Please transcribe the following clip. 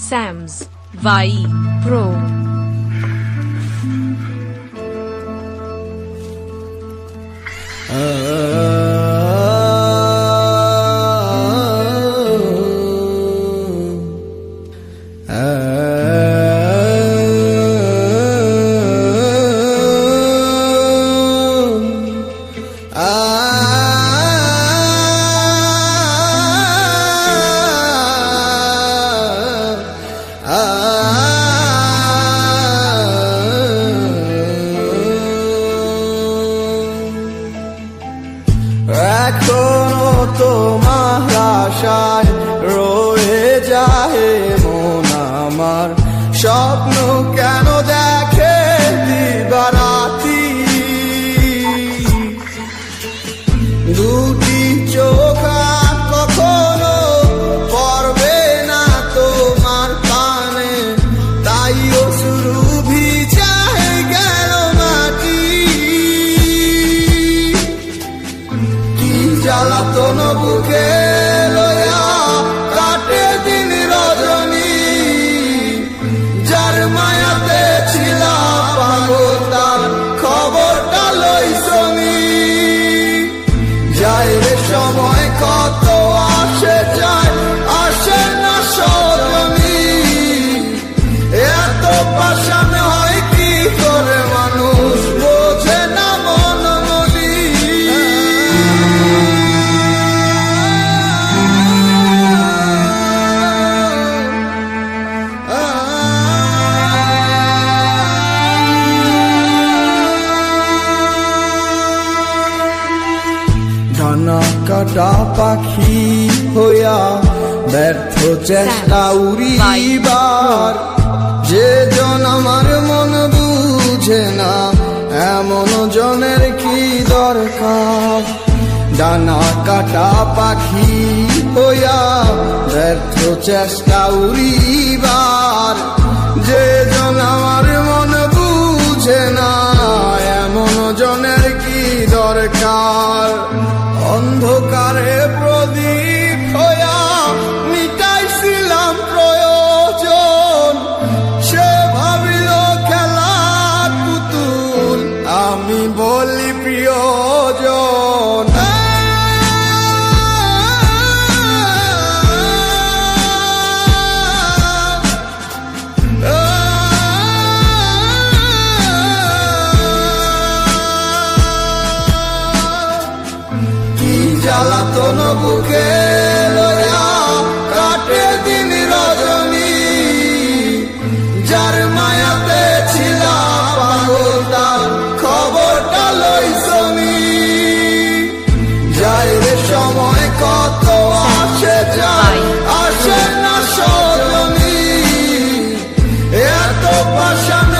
Sam's Vai Pro. Ah, এখনও তোমার আশায় রয়ে যায় মন আমার। স্বপ্ন কেন জ্বালাতন বুকে কাটা পাখি হইয়া ব্যর্থ চেষ্টা উড়িবার। যে জন আমার মন বুঝে না এমন জনের কি দরকার? ডানা কাটা পাখি হইয়া ব্যর্থ চেষ্টা উড়িবার। জ্বালাতন বুকে লয়া কাটে দিন রজনী। যার মায়াতে ছিলা পাগল তার খবরটা লইসমি যাই রে সময় কত আসে যাই আসে না সজনী। এত পাশানে